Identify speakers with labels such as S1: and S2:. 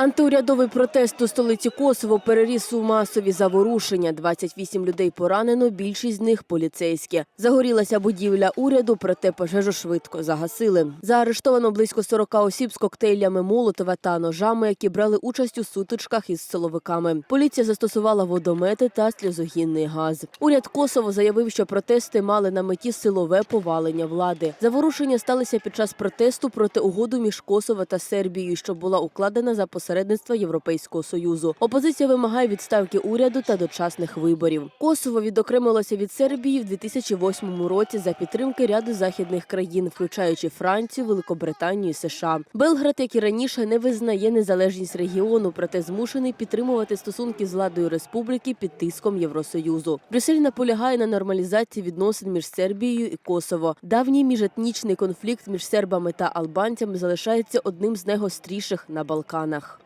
S1: Антиурядовий протест у столиці Косово переріс у масові заворушення. 28 людей поранено, більшість з них поліцейські. Загорілася будівля уряду, проте пожежу швидко загасили. Заарештовано близько 40 осіб з коктейлями Молотова та ножами, які брали участь у сутичках із силовиками. Поліція застосувала водомети та сльозогінний газ. Уряд Косово заявив, що протести мали на меті силове повалення влади. Заворушення сталися під час протесту проти угоду між Косово та Сербією, що була укладена за посередництва Європейського союзу. Опозиція вимагає відставки уряду та дочасних виборів. Косово відокремилося від Сербії в 2008 році за підтримки ряду західних країн, включаючи Францію, Великобританію і США. Белград, як і раніше, не визнає незалежність регіону, проте змушений підтримувати стосунки з владою республіки під тиском Євросоюзу. Брюссель наполягає на нормалізації відносин між Сербією і Косово. Давній міжетнічний конфлікт між сербами та албанцями залишається одним з найгостріших на Балканах.